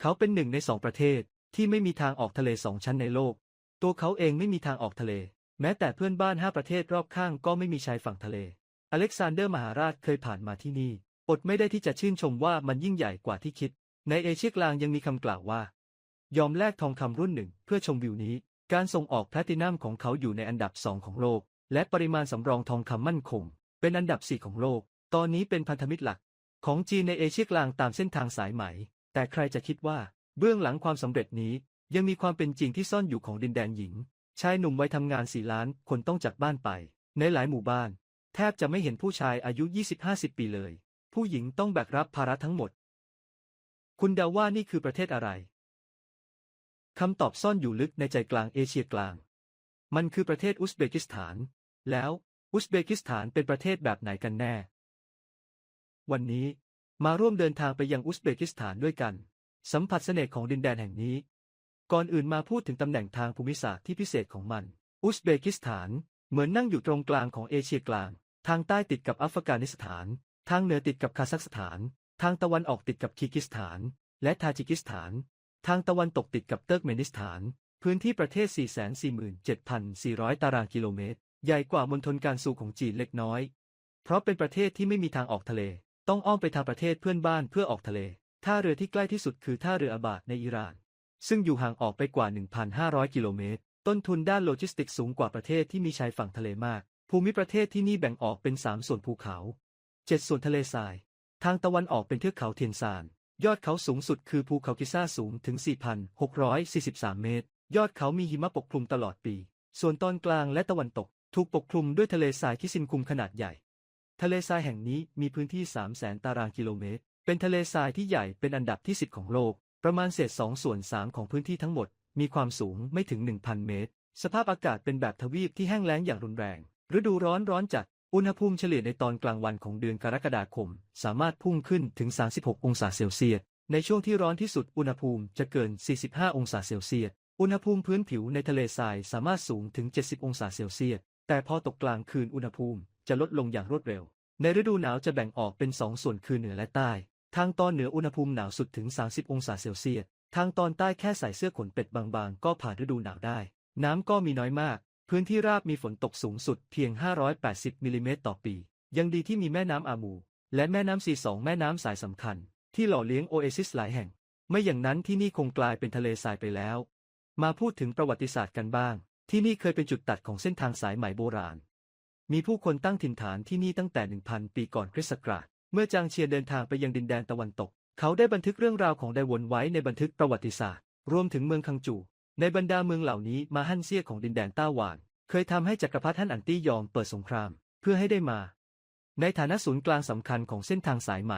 เขาเป็นหนึ่งในสองประเทศที่ไม่มีทางออกทะเลสองชั้นในโลก ตัวเขาเองไม่มีทางออกทะเล แม้แต่เพื่อนบ้านห้าประเทศรอบข้างก็ไม่มีชายฝั่งทะเล อเล็กซานเดอร์มหาราชเคยผ่านมาที่นี่ อดไม่ได้ที่จะชื่นชมว่ามันยิ่งใหญ่กว่าที่คิด ในเอเชียกลางยังมีคำกล่าวว่า ยอมแลกทองคำรุ่นหนึ่งเพื่อชมวิวนี้ การส่งออกแพลตินัมของเขาอยู่ในอันดับสองของโลก และปริมาณสำรองทองคำมั่นคง เป็นอันดับสี่ของโลก ตอนนี้เป็นพันธมิตรหลัก ของจีนในเอเชียกลางตามเส้นทางสายไหม แต่ใครจะคิดว่า เบื้องหลังความสำเร็จนี้ ยังมีความเป็นจริงที่ซ่อนอยู่ของดินแดนหญิง ชายหนุ่มวัยทำงานสี่ล้านคนต้องจากบ้านไป ในหลายหมู่บ้าน แทบจะไม่เห็นผู้ชายอายุ 20-50 ปีเลย ผู้หญิงต้องแบกรับภาระทั้งหมด คุณเดาว่านี่คือประเทศอะไรคำตอบซ่อนอยู่ลึกในใจกลางเอเชียกลาง มันคือประเทศอุซเบกิสถาน แล้วอุซเบกิสถานเป็นประเทศแบบไหนกันแน่ วันนี้ มาร่วมเดินทางไปยังอุซเบกิสถานด้วยกัน สัมผัสเสน่ห์ของดินแดนแห่งนี้ ก่อนอื่นมาพูดถึงตำแหน่งทางภูมิศาสตร์ที่พิเศษของมัน อุซเบกิสถาน เหมือนนั่งอยู่ตรงกลางของเอเชียกลาง ทางใต้ติดกับอัฟกานิสถาน ทางเหนือติดกับคาซัคสถาน ทางตะวันออกติดกับคีร์กิสถาน และทาจิกิสถาน ทางตะวันตกติดกับเติร์กเมนิสถาน พื้นที่ประเทศ 447,400 ตารางกิโลเมตร ใหญ่กว่ามณฑลการซูของจีนเล็กน้อย เพราะเป็นประเทศที่ไม่มีทางออกทะเล ต้องอ้อมไปทางประเทศเพื่อนบ้านเพื่อออกทะเล ท่าเรือที่ใกล้ที่สุดคือท่าเรืออาบาดในอิหร่าน ซึ่งอยู่ห่างออกไปกว่า 1,500 กิโลเมตร ต้นทุนด้านโลจิสติกสูงกว่าประเทศที่มีชายฝั่งทะเลมาก ภูมิประเทศที่นี่แบ่งออกเป็น 3 ส่วนภูเขา 7 ส่วนทะเลทราย ทางตะวันออกเป็นเทือกเขาเทียนซาน ยอดเขาสูงสุดคือภูเขากิซ่าสูงถึง 4,643 เมตร ยอดเขามีหิมะปกคลุมตลอดปี ส่วนตอนกลางและตะวันตก ถูกปกคลุมด้วยทะเลทรายคิซินคุมขนาดใหญ่ ทะเลทรายแห่งนี้มีพื้นที่ 300,000ตารางกิโลเมตร เป็นทะเลทรายที่ใหญ่เป็นอันดับที่ 10 ของโลก ประมาณเศษ2ส่วน 3 ของพื้นที่ทั้งหมด มีความสูงไม่ถึง 1,000 เมตร สภาพอากาศเป็นแบบทวีปที่แห้งแล้งอย่างรุนแรง ฤดูร้อนร้อนจัด อุณหภูมิเฉลี่ยในตอนกลางวันของเดือนกรกฎาคม สามารถพุ่งขึ้นถึง 36 องศาเซลเซียส ในช่วงที่ร้อนที่สุดอุณหภูมิจะเกิน 45 องศาเซลเซียส อุณหภูมิพื้นผิวในทะเลทรายสามารถสูงถึง 70 องศาเซลเซียส แต่พอตกกลางคืนอุณหภูมิจะลดลงอย่างรวดเร็ว ในฤดูหนาวจะแบ่งออกเป็น2ส่วนคือเหนือและใต้ ทางตอนเหนืออุณหภูมิหนาวสุดถึง 30 องศาเซลเซียส ทางตอนใต้แค่ใส่เสื้อขนเป็ดบางๆ ก็ผ่านฤดูหนาวได้ น้ำก็มีน้อยมาก พื้นที่ราบมีฝนตกสูงสุดเพียง 580 มิลลิเมตรต่อปี ยังดีที่มีแม่น้ำอามู และแม่น้ำซีสองแม่น้ำสายสำคัญ ที่หล่อเลี้ยงโอเอซิสหลายแห่ง ไม่อย่างนั้นที่นี่คงกลายเป็นทะเลทรายไปแล้ว มาพูดถึงประวัติศาสตร์กันบ้าง ที่นี่เคยเป็นจุดตัดของเส้นทางสายไหมโบราณ มีผู้คนตั้งถิ่นฐานที่นี่ตั้งแต่ 1,000 ปีก่อนคริสต์ศักราช เมื่อจางเชียเดินทางไปยังดินแดนตะวันตก เขาได้บันทึกเรื่องราวของไดวนไว้ในบันทึกประวัติศาสตร์ รวมถึงเมืองคังจู ในบรรดาเมืองเหล่านี้มาฮั่นเซี่ยของดินแดนต้าหวาน เคยทำให้จักรพรรดิฮั่นอันตี้ยอมเปิดสงคราม เพื่อให้ได้มา ในฐานะศูนย์กลางสำคัญของเส้นทางสายไหม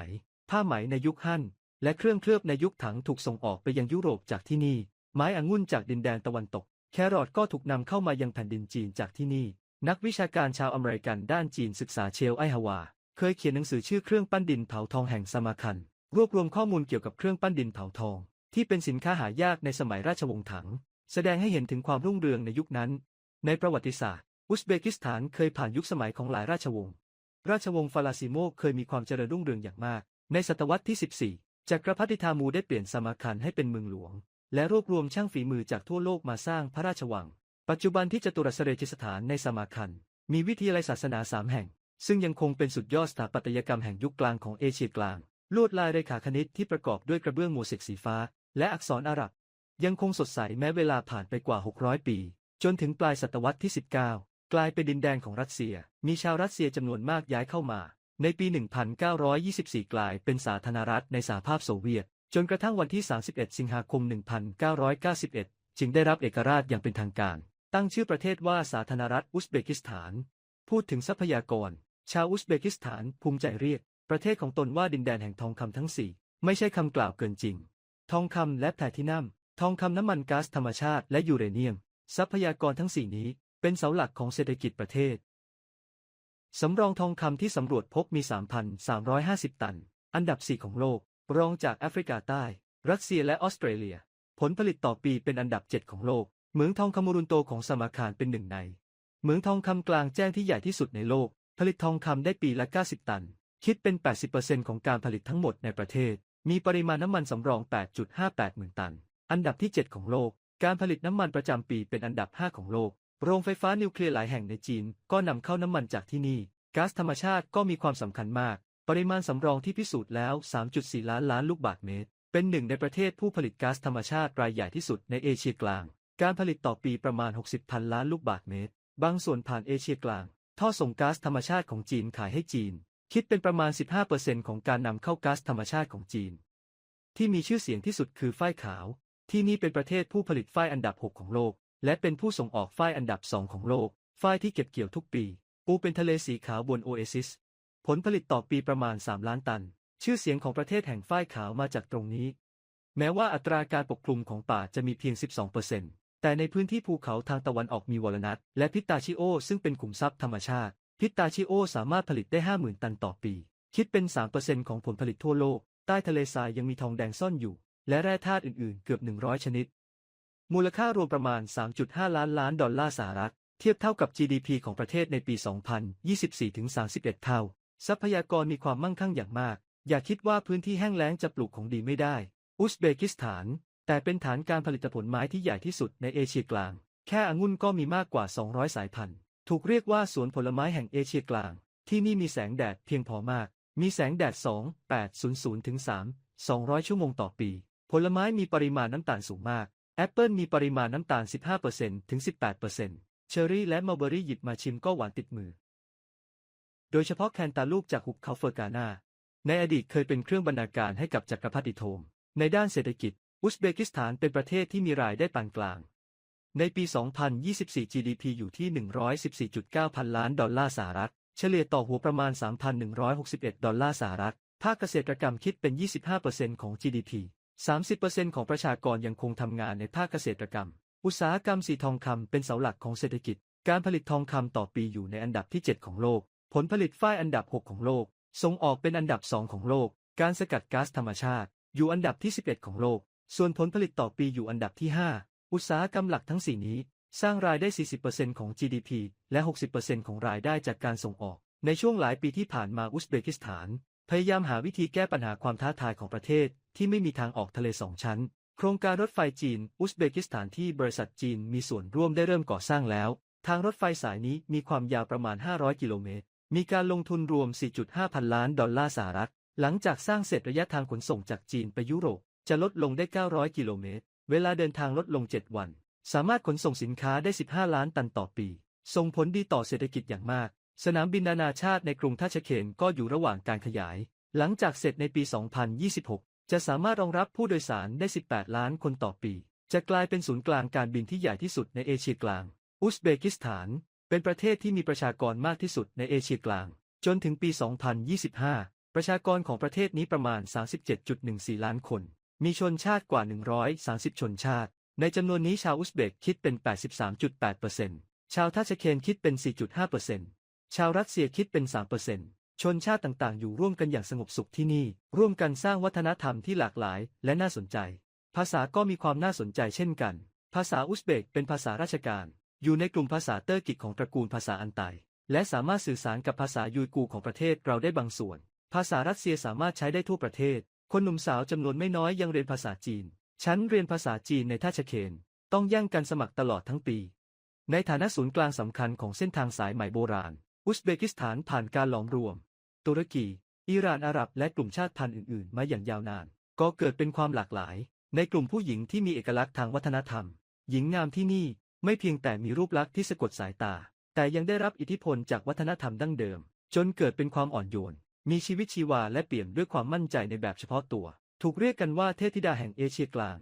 ผ้าไหมในยุคฮั่น และเครื่องเคลือบในยุคถังถูกส่งออกไปยังยุโรปจากที่นี่ ไม้องุ่นจากดินแดนตะวันตก แครอทก็ถูกนำเข้ามายังแผ่นดินจีนจากที่นี่ นักวิชาการชาวอเมริกันด้านจีนศึกษาเชลไอฮาวา เคยเขียนหนังสือชื่อเครื่องปั้นดินเผาทองแห่งสมาคัน รวบรวมข้อมูลเกี่ยวกับเครื่องปั้นดินเผาทอง ที่เป็นสินค้าหายากในสมัยราชวงศ์ถัง แสดงให้เห็นถึงความรุ่งเรืองในยุคนั้น ในประวัติศาสตร์ อุซเบกิสถานเคยผ่านยุคสมัยของหลายราชวงศ์ ราชวงศ์ฟาลาซิโมเคยมีความเจริญรุ่งเรืองอย่างมาก ในศตวรรษที่ 14 จักรพรรดิทามูได้เปลี่ยนสมาคันให้เป็นเมืองหลวง และรวบรวมช่างฝีมือจากทั่วโลกมาสร้างพระราชวัง ปัจจุบันที่จตุรัสเรจิสถานในสมาคัน มีวิทยาลัยศาสนาสามแห่ง ซึ่งยังคงเป็นสุดยอดสถาปัตยกรรมแห่งยุคกลางของเอเชียกลาง ลวดลายเรขาคณิตที่ประกอบด้วยกระเบื้องโมเสกสีฟ้า และอักษรอาหรับ ยังคงสดใสแม้เวลาผ่านไปกว่า 600 ปี จนถึงปลายศตวรรษที่ 19 กลายเป็นดินแดนของรัสเซีย มีชาวรัสเซียจำนวนมากย้ายเข้ามา ในปี 1924 กลายเป็นสาธารณรัฐในสหภาพโซเวียต จนกระทั่งวันที่ 31 สิงหาคม 1991 จึงได้รับเอกราชอย่างเป็นทางการ ตั้งชื่อประเทศว่าสาธารณรัฐอุซเบกิสถาน พูดถึงทรัพยากร ชาวอุซเบกิสถานภูมิใจเรียก ประเทศของตนว่าดินแดนแห่งทองคำทั้งสี่ไม่ใช่คำกล่าวเกินจริง ทองคำและแพลทินัม ทองคำน้ำมันก๊าซธรรมชาติและยูเรเนียม ทรัพยากรทั้งสี่นี้เป็นเสาหลักของเศรษฐกิจประเทศ สำรองทองคำที่สำรวจพบมี 3,350 ตัน อันดับ 4 ของโลก รองจากแอฟริกาใต้ รัสเซียและออสเตรเลีย ผลผลิตต่อปีเป็นอันดับ 7 ของโลก เหมืองทองคำมูรุนโตของสมาคารเป็นหนึ่งใน เหมืองทองคำกลางแจ้งที่ใหญ่ที่สุดในโลก ผลิตทองคำได้ปีละ 90 ตัน คิดเป็น 80%ของการผลิตทั้งหมดในประเทศ มีปริมาณน้ำมันสำรอง 8.58 หมื่นตัน อันดับที่ 7 ของโลก การผลิตน้ำมันประจำปีเป็นอันดับ 5 ของโลก โรงไฟฟ้านิวเคลียร์หลายแห่งในจีน ก็นำเข้าน้ำมันจากที่นี่ก๊าซธรรมชาติก็มีความสำคัญมาก ปริมาณสำรองที่พิสูจน์แล้ว 3.4 ล้านล้านลูกบาศก์เมตร เป็นหนึ่งในประเทศผู้ผลิตก๊าซธรรมชาติรายใหญ่ที่สุดในเอเชียกลาง การผลิตต่อปีประมาณ 60พันล้านลูกบาศก์เมตร บางส่วนผ่านเอเชียกลาง ท่อส่งก๊าซธรรมชาติของจีนขายให้จีน คิดเป็นประมาณ 15%ของการนำเข้าก๊าซธรรมชาติของจีน ที่มีชื่อเสียงที่สุดคือฝ้ายขาว ที่นี่เป็นประเทศผู้ผลิตฝ้ายอันดับ 6 ของโลก และเป็นผู้ส่งออกฝ้ายอันดับ 2 ของโลก ฝ้ายที่เก็บเกี่ยวทุกปี ปูเป็นทะเลสีขาวบนโอเอซิส ผลผลิตต่อปีประมาณ 3 ล้านตัน ชื่อเสียงของประเทศแห่งฝ้ายขาวมาจากตรงนี้ แม้ว่าอัตราการปกคลุมของป่าจะมีเพียง 12% แต่ในพื้นที่ภูเขาทางตะวันออกมีวอลนัทและพิตาชิโอ ซึ่งเป็นขุมทรัพย์ธรรมชาติ พิตาชิโอสามารถผลิตได้ 50,000 ตันต่อปี คิดเป็น 3%ของผลผลิตทั่วโลก ใต้ทะเลทรายยังมีทองแดงซ่อนอยู่ และแร่ธาตุอื่นๆ เกือบ 100 ชนิด มูลค่ารวมประมาณ 3.5 ล้านล้านดอลลาร์สหรัฐ เทียบเท่ากับ GDP ของประเทศในปี 2024-31 เท่า ทรัพยากรมีความมั่งคั่งอย่างมาก อย่าคิดว่าพื้นที่แห้งแล้งจะปลูกของดีไม่ได้ อุซเบกิสถาน แต่เป็นฐานการผลิตผลไม้ที่ใหญ่ที่สุดในเอเชียกลาง แค่องุ่นก็มีมากกว่า 200 สายพันธุ์ ถูกเรียกว่าสวนผลไม้แห่งเอเชียกลาง ที่นี่มีแสงแดดเพียงพอมาก มีแสงแดด 2 800ถึง3 200 ชั่วโมงต่อปี ผลไม้มีปริมาณน้ำตาลสูงมาก แอปเปิลมีปริมาณน้ำตาล 15%ถึง 18%เชอร์รี่และมัลเบอรี่หยิบมาชิมก็หวานติดมือ โดยเฉพาะแคนตาลูปจากหุบเขาเฟอร์กานาในอดีตเคยเป็นเครื่องบรรณาการให้กับจักรพรรดิโทมในด้านเศรษฐกิจ อุซเบกิสถานเป็นประเทศที่มีรายได้ปานกลาง ในปี 2024 GDP อยู่ที่ 114.9 พันล้านดอลลาร์สหรัฐ เฉลี่ยต่อหัวประมาณ 3,161 ดอลลาร์สหรัฐ ภาคเกษตรกรรมคิดเป็น 25%ของ GDP 30%ของประชากรยังคงทำงานในภาคเกษตรกรรม อุตสาหกรรมสีทองคำเป็นเสาหลักของเศรษฐกิจ การผลิตทองคำต่อปีอยู่ในอันดับที่ 7 ของโลก ผลผลิตฝ้ายอันดับ 6 ของโลก ส่งออกเป็นอันดับ 2 ของโลก การสกัดก๊าซธรรมชาติ อยู่อันดับที่ 11 ของโลก ส่วนผลผลิตต่อปีอยู่อันดับที่ 5 อุตสาหกรรมหลักทั้ง 4 นี้ สร้างรายได้ 40%ของ GDP และ 60%ของรายได้จากการส่งออก ในช่วงหลายปีที่ผ่านมาอุซเบกิสถาน พยายามหาวิธีแก้ปัญหาความท้าทายของประเทศ ที่ไม่มีทางออกทะเลสองชั้น โครงการรถไฟจีน อุซเบกิสถานที่บริษัทจีนมีส่วนร่วมได้เริ่มก่อสร้างแล้ว ทางรถไฟสายนี้มีความยาวประมาณ 500 กิโลเมตร มีการลงทุนรวม 4.5 พันล้านดอลลาร์สหรัฐ หลังจากสร้างเสร็จระยะทางขนส่งจากจีนไปยุโรป จะลดลงได้ 900 กิโลเมตร เวลาเดินทางลดลง 7 วัน สามารถขนส่งสินค้าได้ 15 ล้านตันต่อปี ส่งผลดีต่อเศรษฐกิจอย่างมาก สนามบินนานาชาติในกรุงทัชเคนก็อยู่ระหว่างการขยาย หลังจากเสร็จในปี 2026 จะสามารถรองรับผู้โดยสารได้ 18 ล้านคนต่อปี จะกลายเป็นศูนย์กลางการบินที่ใหญ่ที่สุดในเอเชียกลาง อุซเบกิสถาน เป็นประเทศที่มีประชากรมากที่สุดในเอเชียกลาง จนถึงปี 2025 ประชากรของประเทศนี้ประมาณ 37.14 ล้านคน มีชนชาติกว่า 130 ชนชาติ ในจำนวนนี้ชาวอุซเบกคิดเป็น 83.8%ชาวทัชเคนคิดเป็น 4.5%ชาวรัสเซียคิดเป็น 3%ชนชาติต่างๆ อยู่ร่วมกันอย่างสงบสุขที่นี่ ร่วมกันสร้างวัฒนธรรมที่หลากหลายและน่าสนใจ ภาษาก็มีความน่าสนใจเช่นกัน ภาษาอุซเบกเป็นภาษาราชการ อยู่ในกลุ่มภาษาเตอร์กิกของตระกูลภาษาอันไต และสามารถสื่อสารกับภาษายูกูของประเทศเราได้บางส่วน ภาษารัสเซียสามารถใช้ได้ทั่วประเทศ คนหนุ่มสาวจำนวนไม่น้อยยังเรียนภาษาจีน ฉันเรียนภาษาจีนในท่าชเคน ต้องแย่งกันสมัครตลอดทั้งปี ในฐานะศูนย์กลางสำคัญของเส้นทางสายใหม่โบราณ อุซเบกิสถานผ่านการหลอมรวม ตุรกี อิหร่านอาหรับและกลุ่มชาติพันธุ์อื่น ๆ มาอย่างยาวนาน ก็เกิดเป็นความหลากหลาย ในกลุ่มผู้หญิงที่มีเอกลักษณ์ทางวัฒนธรรม หญิงงามที่นี่ไม่เพียงแต่มีรูปลักษณ์ที่สะกดสายตา แต่ยังได้รับอิทธิพลจากวัฒนธรรมดั้งเดิม จนเกิดเป็นความอ่อนโยน มีชีวิตชีวาและเปี่ยมด้วยความมั่นใจในแบบเฉพาะตัว ถูกเรียกกันว่าเทพธิดาแห่งเอเชียกลาง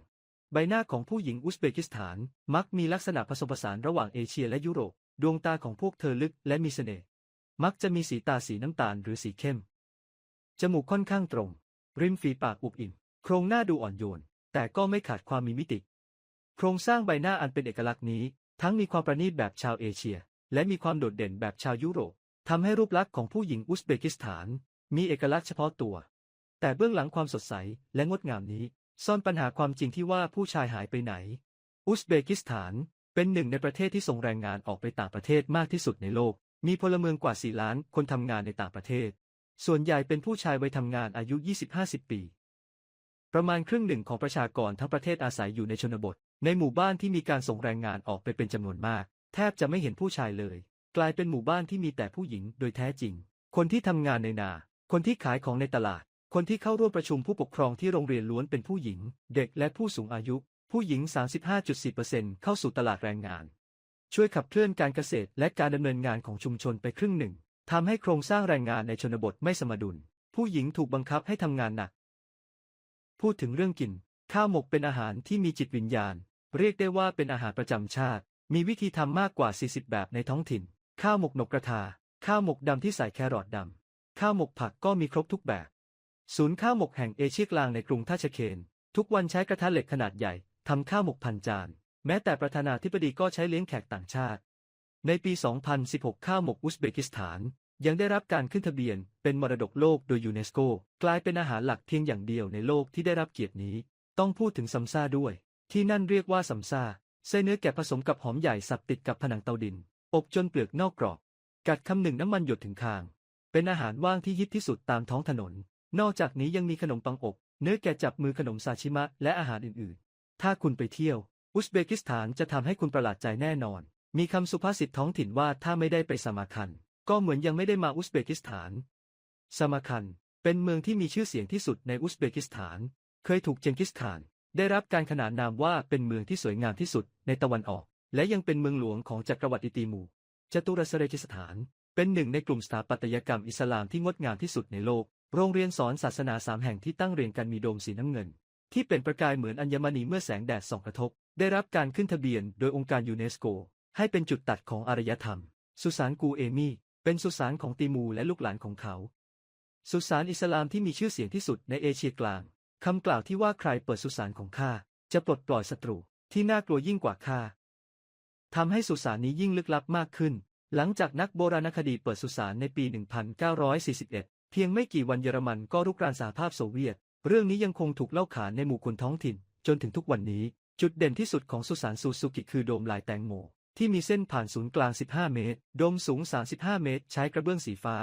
ใบหน้าของผู้หญิงอุซเบกิสถาน มักมีลักษณะผสมผสานระหว่างเอเชียและยุโรป ดวงตาของพวกเธอลึกและมีเสน่ห์ มักจะมีสีตาสีน้ำตาลหรือสีเข้ม จมูกค่อนข้างตรง ริมฝีปากอุบอิ่ม โครงหน้าดูอ่อนโยน แต่ก็ไม่ขาดความมีมิติ โครงสร้างใบหน้าอันเป็นเอกลักษณ์นี้ ทั้งมีความประณีตแบบชาวเอเชีย และมีความโดดเด่นแบบชาวยุโรปทำให้รูปลักษณ์ของผู้หญิงอุซเบกิสถาน มีเอกลักษณ์เฉพาะตัว แต่เบื้องหลังความสดใสและงดงามนี้ ซ่อนปัญหาความจริงที่ว่าผู้ชายหายไปไหน อุซเบกิสถาน เป็นหนึ่งในประเทศที่ส่งแรงงานออกไปต่างประเทศมากที่สุดในโลก มีพลเมืองกว่า 4 ล้านคนทำงานในต่างประเทศ ส่วนใหญ่เป็นผู้ชายวัยทำงานอายุ 20-50 ปี ประมาณครึ่งหนึ่งของประชากรทั้งประเทศอาศัยอยู่ในชนบท ในหมู่บ้านที่มีการส่งแรงงานออกไปเป็นจำนวนมาก แทบจะไม่เห็นผู้ชายเลย กลายเป็นหมู่บ้านที่มีแต่ผู้หญิงโดยแท้จริง คนที่ทำงานในนา คนที่ขายของในตลาด คนที่เข้าร่วมประชุมผู้ปกครองที่โรงเรียนล้วนเป็นผู้หญิง เด็กและผู้สูงอายุ ผู้หญิง 35.4%เข้าสู่ตลาดแรงงาน ช่วยขับเคลื่อนการเกษตรและการดำเนินงานของชุมชนไปครึ่งหนึ่งทำให้โครงสร้างแรงงานในชนบทไม่สมดุล ผู้หญิงถูกบังคับให้ทำงานหนัก พูดถึงเรื่องกิน ข้าวหมกเป็นอาหารที่มีจิตวิญญาณ เรียกได้ว่าเป็นอาหารประจำชาติ มีวิธีทำมากกว่า 40 แบบในท้องถิ่น ข้าวหมกนกกระทา ข้าวหมกดำที่ใส่แครอทดำ ข้าวหมกผักก็มีครบทุกแบบ ศูนย์ข้าวหมกแห่งเอเชียกลางในกรุงท่าชเคน ทุกวันใช้กระทะเหล็กขนาดใหญ่ทำข้าวหมกพันจาน แม้แต่ประธานาธิบดีก็ใช้เลี้ยงแขกต่างชาติ ในปี 2016 ข้าวหมกอุซเบกิสถาน ยังได้รับการขึ้นทะเบียน เป็นมรดกโลกโดยยูเนสโก กลายเป็นอาหารหลักเพียงอย่างเดียวในโลกที่ได้รับเกียรตินี้ ต้องพูดถึงซัมซ่าด้วย ที่นั่นเรียกว่าซัมซ่าไส้เนื้อแกะผสมกับหอมใหญ่สับติดกับผนังเตาดิน อบจนเปลือกนอกกรอบ กัดคำหนึ่งน้ำมันหยดถึงคาง เป็นอาหารว่างที่ฮิตที่สุดตามท้องถนน นอกจากนี้ยังมีขนมปังอบ เนื้อแกะจับมือขนมซาชิมะ และอาหารอื่นๆ ถ้าคุณไปเที่ยว อุซเบกิสถานจะทำให้คุณประหลาดใจแน่นอน มีคำสุภาษิตท้องถิ่นว่าถ้าไม่ได้ไปสมาคัน ก็เหมือนยังไม่ได้มาอุซเบกิสถาน สมาคัน เป็นเมืองที่มีชื่อเสียงที่สุดในอุซเบกิสถาน เคยถูกเจงกิสข่าน ได้รับการขนานนามว่าเป็นเมืองที่สวยงามที่สุดในตะวันออก และยังเป็นเมืองหลวงของจักรวรรดิติมู จตุรัสเรจิสถาน เป็นหนึ่งในกลุ่มสถาปัตยกรรมอิสลามที่งดงามที่สุดในโลก โรงเรียนสอนศาสนาสามแห่งที่ตั้งเรียงกันมีโดมสีน้ำเงิน ที่เป็นประกายเหมือนอัญมณีเมื่อแสงแดดส่องกระทบ ได้รับการขึ้นทะเบียนโดยองค์การยูเนสโก ให้เป็นจุดตัดของอารยธรรม สุสานกูเอมี่ เป็นสุสานของติมูและลูกหลานของเขา สุสานอิสลามที่มีชื่อเสียงที่สุดในเอเชียกลางคำกล่าวที่ว่าใครเปิดสุสานของข้าจะปลดปล่อยศัตรูที่น่ากลัวยิ่งกว่าข้าทำให้สุสานนี้ยิ่งลึกลับมากขึ้น หลังจากนักโบราณคดีเปิดสุสานในปี 1941 เพียงไม่กี่วันเยอรมันก็รุกรานสหภาพโซเวียต เรื่องนี้ยังคงถูกเล่าขานในหมู่คนท้องถิ่น จนถึงทุกวันนี้ จุดเด่นที่สุดของสุสานซูซูกิคือโดมลายแตงโม ที่มีเส้นผ่านศูนย์กลาง 15 เมตร โดมสูง 35 เมตร ใช้กระเบื้องสีฟ้า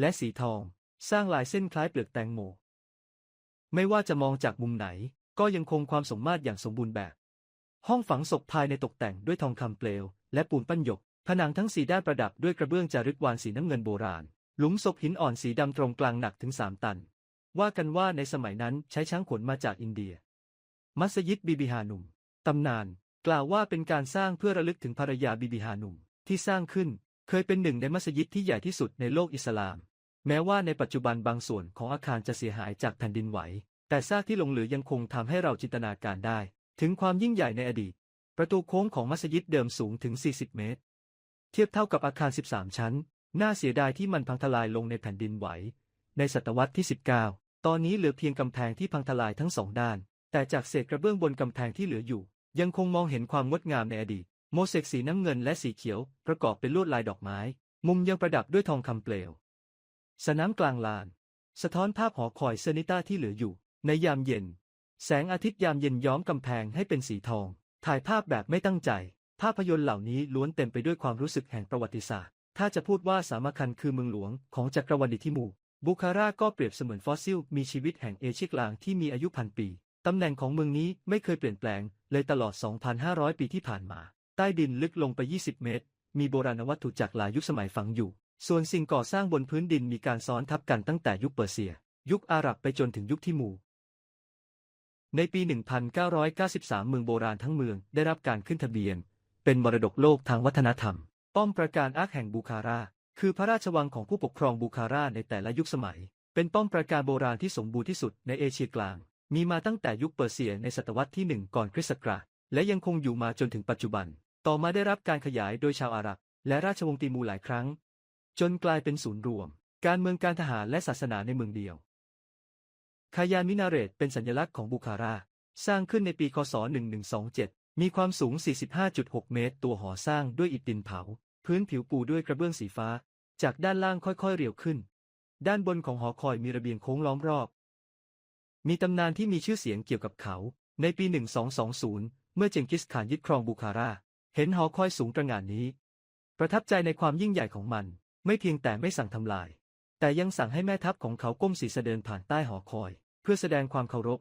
และสีทอง สร้างลายเส้นคล้ายเปลือกแตงโม ไม่ว่าจะมองจากมุมไหน ก็ยังคงความสมมาตรอย่างสมบูรณ์แบบ ห้องฝังศพภายในตกแต่งด้วยทองคำเปลว และปูนปั้นหยก ผนังทั้งสีด้านประดับด้วยกระเบื้องจารึกวานสีน้ำเงินโบราณ หลุมศพหินอ่อนสีดำตรงกลางหนักถึง3ตัน ว่ากันว่าในสมัยนั้นใช้ช้างขนมาจากอินเดีย มัสยิดบิบิฮานุม ตำนาน กล่าวว่าเป็นการสร้างเพื่อระลึกถึงภรรยาบิบิฮานุม ที่สร้างขึ้น เคยเป็นหนึ่งในมัสยิดที่ใหญ่ที่สุดในโลกอิสลาม แม้ว่าในปัจจุบันบางส่วนของอาคารจะเสียหายจากแผ่นดินไหว แต่ซากที่หลงเหลือยังคงทำให้เราจินตนาการได้ ถึงความยิ่งใหญ่ในอดีต ประตูโค้งของมัสยิดเดิมสูงถึง 40 เมตร เทียบเท่ากับอาคาร 13 ชั้น น่าเสียดายที่มันพังทลายลงในแผ่นดินไหว ในศตวรรษที่ 19 ตอนนี้เหลือเพียงกำแพงที่พังทลายทั้งสองด้าน แต่จากเศษกระเบื้องบนกำแพงที่เหลืออยู่ ยังคงมองเห็นความงดงามในอดีต โมเสกสีน้ำเงินและสีเขียว ประกอบเป็นลวดลายดอกไม้ มุมยังประดับด้วยทองคำเปลว สนามกลางลาน สะท้อนภาพหอคอยเซนิต้าที่เหลืออยู่ ในยามเย็น แสงอาทิตย์ยามเย็นย้อมกำแพงให้เป็นสีทอง ถ่ายภาพแบบไม่ตั้งใจ ภาพยนตร์เหล่านี้ล้วนเต็มไปด้วยความรู้สึกแห่งประวัติศาสตร์ ถ้าจะพูดว่าสามคันคือเมืองหลวงของจักรวรรดิทิมู บุคาราก็เปรียบเสมือนฟอสซิล มีชีวิตแห่งเอเชียกลางที่มีอายุพันปี ตำแหน่งของเมืองนี้ไม่เคยเปลี่ยนแปลง เลยตลอด 2,500 ปีที่ผ่านมา ใต้ดินลึกลงไป 20 เมตร มีโบราณวัตถุจากหลายยุคสมัยฝังอยู่ ส่วนสิ่งก่อสร้างบนพื้นดินมีการซ้อนทับกันตั้งแต่ยุคเปอร์เซีย ยุคอาหรับไปจนถึงยุคทิมูในปี 1993 เมืองโบราณทั้งเมืองได้รับการขึ้นทะเบียน เป็นมรดกโลกทางวัฒนธรรม ป้อมปราการอาร์คแห่งบูคารา คือพระราชวังของผู้ปกครองบูคาราในแต่ละยุคสมัย เป็นป้อมปราการโบราณที่สมบูรณ์ที่สุดในเอเชียกลาง มีมาตั้งแต่ยุคเปอร์เซียในศตวรรษที่1ก่อนคริสต์ศักราช และยังคงอยู่มาจนถึงปัจจุบัน ต่อมาได้รับการขยายโดยชาวอาหรับ และราชวงศ์ติมูหลายครั้ง จนกลายเป็นศูนย์รวม การเมืองการทหารและศาสนาในเมืองเดียว คายานมินาเรตเป็นสัญลักษณ์ของบูคารา สร้างขึ้นในปี คศ 1127 มีความสูง 45.6 เมตร ตัวหอสร้างด้วยอิฐดินเผา พื้นผิวปูด้วยกระเบื้องสีฟ้า จากด้านล่างค่อยๆ เรียวขึ้น ด้านบนของหอคอยมีระเบียงโค้งล้อมรอบ มีตำนานที่มีชื่อเสียงเกี่ยวกับเขา ในปี 1220 เมื่อเจงกิสข่านยึดครองบูคาราเห็นหอคอยสูงตระหง่านนี้ ประทับใจในความยิ่งใหญ่ของมัน ไม่เพียงแต่ไม่สั่งทำลาย แต่ยังสั่งให้แม่ทัพของเขาก้มศีรษะเดินผ่านใต้หอคอย เพื่อแสดงความเคารพ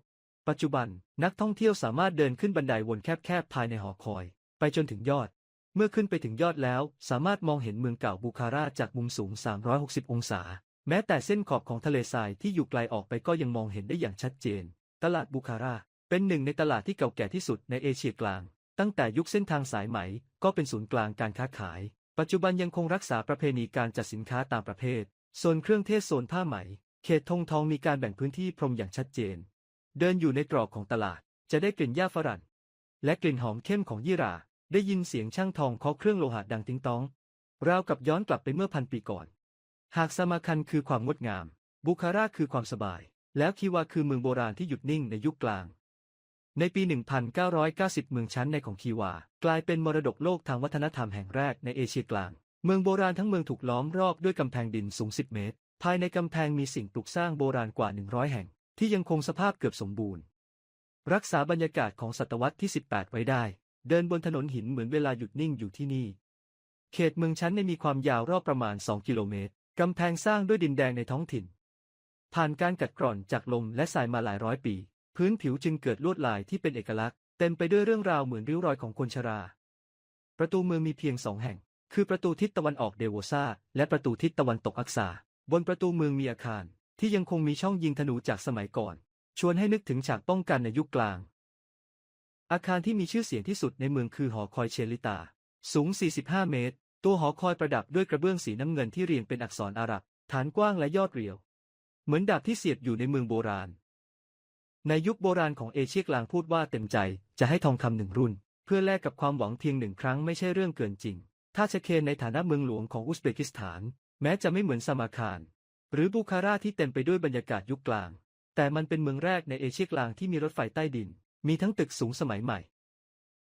ปัจจุบันนักท่องเที่ยวสามารถเดินขึ้นบันไดวนแคบๆภายในหอคอย ไปจนถึงยอด เมื่อขึ้นไปถึงยอดแล้ว สามารถมองเห็นเมืองเก่าบูคาราจากมุมสูง 360 องศา แม้แต่เส้นขอบของทะเลทรายที่อยู่ไกลออกไปก็ยังมองเห็นได้อย่างชัดเจน ตลาดบูคาราเป็นหนึ่งในตลาดที่เก่าแก่ที่สุดในเอเชียกลาง ตั้งแต่ยุคเส้นทางสายไหม ก็เป็นศูนย์กลางการค้าขาย ปัจจุบันยังคงรักษาประเพณีการจัดสินค้าตามประเภทโซนเครื่องเทศโซนผ้าไหม เขตธงทองมีการแบ่งพื้นที่พรมอย่างชัดเจน เดินอยู่ในตรอกของตลาด จะได้กลิ่นหญ้าฝรั่ง และกลิ่นหอมเข้มของยี่รา ได้ยินเสียงช่างทองเคาะเครื่องโลหะดังติ้งต้อง ราวกับย้อนกลับไปเมื่อพันปีก่อน หากสมาคันคือความงดงาม บุคาราคือความสบาย แล้วคีวาคือเมืองโบราณที่หยุดนิ่งในยุคกลาง ในปี 1990 เมืองชั้นในของคีวา กลายเป็นมรดกโลกทางวัฒนธรรมแห่งแรกในเอเชียกลาง เมืองโบราณทั้งเมืองถูกล้อมรอบด้วยกำแพงดินสูง 10 เมตร ภายในกำแพงมีสิ่งปลูกสร้างโบราณกว่า 100 แห่ง ที่ยังคงสภาพเกือบสมบูรณ์ รักษาบรรยากาศของศตวรรษที่ 18 ไว้ได้ เดินบนถนนหินเหมือนเวลาหยุดนิ่งอยู่ที่นี่ เขตเมืองชั้นในมีความยาวรอบประมาณ 2 กิโลเมตร กำแพงสร้างด้วยดินแดงในท้องถิ่น ผ่านการกัดกร่อนจากลมและทรายมาหลายร้อยปี พื้นผิวจึงเกิดลวดลายที่เป็นเอกลักษณ์ เต็มไปด้วยเรื่องราวเหมือนริ้วรอยของคนชรา ประตูเมืองมีเพียงสองแห่ง คือประตูทิศตะวันออกเดวซาและประตูทิศตะวันตกอักษา บนประตูเมืองมีอาคาร ที่ยังคงมีช่องยิงธนูจากสมัยก่อน ชวนให้นึกถึงฉากป้องกันในยุคกลาง อาคารที่มีชื่อเสียงที่สุดในเมืองคือหอคอยเชลิตา สูง 45 เมตร ตัวหอคอยประดับด้วยกระเบื้องสีน้ำเงินที่เรียงเป็นอักษรอาหรับ ฐานกว้างและยอดเรียว เหมือนดาบที่เสียบอยู่ในเมืองโบราณ ในยุคโบราณของเอเชียกลางพูดว่าเต็มใจจะให้ทองคำหนึ่งรุ่น เพื่อแลกกับความหวังเพียงหนึ่งครั้งไม่ใช่เรื่องเกินจริง ถ้าชเคนในฐานะเมืองหลวงของอุซเบกิสถาน แม้จะไม่เหมือนสมาคาร หรือบูคาราที่เต็มไปด้วยบรรยากาศยุคกลาง แต่มันเป็นเมืองแรกในเอเชียกลางที่มีรถไฟใต้ดิน มีทั้งตึกสูงสมัยใหม่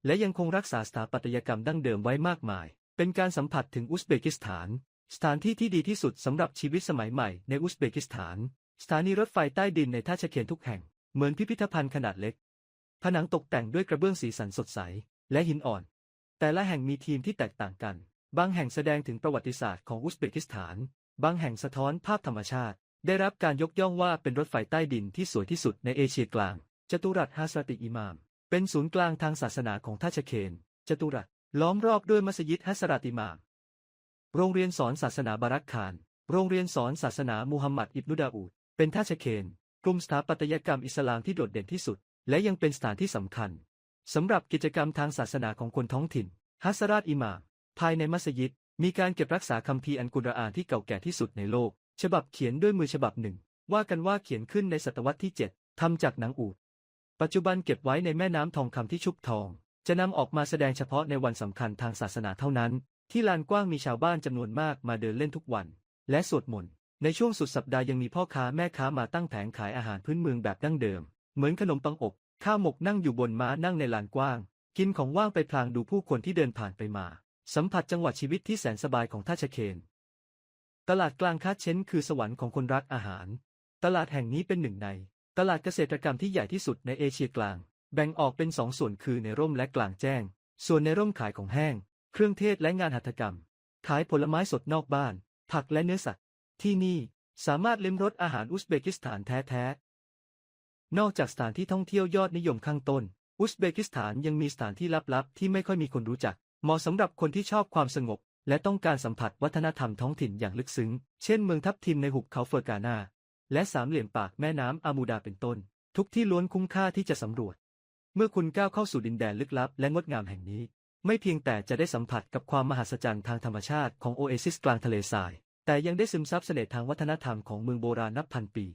และยังคงรักษาสถาปัตยกรรมดั้งเดิมไว้มากมาย เป็นการสัมผัสถึงอุซเบกิสถาน สถานที่ที่ดีที่สุดสำหรับชีวิตสมัยใหม่ในอุซเบกิสถาน สถานีรถไฟใต้ดินในท่าชเคนทุกแห่ง เหมือนพิพิธภัณฑ์ขนาดเล็ก ผนังตกแต่งด้วยกระเบื้องสีสันสดใส และหินอ่อน แต่ละแห่งมีทีมที่แตกต่างกัน บางแห่งแสดงถึงประวัติศาสตร์ของอุซเบกิสถาน บางแห่งสะท้อนภาพธรรมชาติ ได้รับการยกย่องว่าเป็นรถไฟใต้ดินที่สวยที่สุดในเอเชียกลาง จตุรัสฮาสรติอิมาม เป็นศูนย์กลางทางศาสนาของท่าชเคน จตุรัสล้อมรอบด้วยมัสยิดฮัสรติอิมาม โรงเรียนสอนศาสนาบารักคาน โรงเรียนสอนศาสนามูฮัมหมัดอิบนุดาอูด เป็นท่าชเคนกลุ่มสถาปัตยกรรมอิสลามที่โดดเด่นที่สุด และยังเป็นสถานที่สำคัญสำหรับกิจกรรมทางศาสนาของคนท้องถิ่นฮัสราตอิหม่าม ภายในมัสยิด มีการเก็บรักษาคัมภีร์อันกุรอานที่เก่าแก่ที่สุดในโลก ฉบับเขียนด้วยมือฉบับหนึ่ง ว่ากันว่าเขียนขึ้นในศตวรรษที่ 7ทำจากหนังอูฐปัจจุบันเก็บไว้ในแม่น้ำทองคำที่ชุบทอง จะนำออกมาแสดงเฉพาะในวันสำคัญทางศาสนาเท่านั้น ที่ลานกว้างมีชาวบ้านจำนวนมากมาเดินเล่นทุกวัน และสวดมนต์ ในช่วงสุดสัปดาห์ยังมีพ่อค้าแม่ค้ามาตั้งแผงขายอาหารพื้นเมืองแบบดั้งเดิม เหมือนขนมปังอบ ข้าวหมกนั่งอยู่บนม้านั่งในลานกว้าง กินของว่างไปพลางดูผู้คนที่เดินผ่านไปมา สัมผัสจังหวะชีวิตที่แสนสบายของท่าชเคน ตลาดกลางคาเชนคือสวรรค์ของคนรักอาหาร ตลาดแห่งนี้เป็นหนึ่งใน ตลาดเกษตรกรรมที่ใหญ่ที่สุดในเอเชียกลาง แบ่งออกเป็นสองส่วนคือในร่มและกลางแจ้ง ส่วนในร่มขายของแห้ง เครื่องเทศและงานหัตถกรรม ขายผลไม้สดนอกบ้าน ผักและเนื้อสัตว์ ที่นี่สามารถลิ้มรสอาหารอุซเบกิสถานแท้ๆ นอกจากสถานที่ท่องเที่ยวยอดนิยมข้างต้น อุซเบกิสถานยังมีสถานที่ลับๆ ที่ไม่ค่อยมีคนรู้จัก เหมาะสำหรับคนที่ชอบความสงบ และต้องการสัมผัสวัฒนธรรมท้องถิ่นอย่างลึกซึ้ง เช่นเมืองทับทิมในหุบเขาเฟอร์กานา และสามเหลี่ยมปากแม่น้ำอามูดาเป็นต้น ทุกที่ล้วนคุ้มค่าที่จะสำรวจ เมื่อคุณก้าวเข้าสู่ดินแดนลึกลับ และงดงามแห่งนี้ ไม่เพียงแต่จะได้สัมผัสกับความมหัศจรรย์ทางธรรมชาติของโอเอซิสกลางทะเลทราย แต่ยังได้ซึมซับเสน่ห์ทางวัฒนธรรมของเมืองโบราณนับพันปี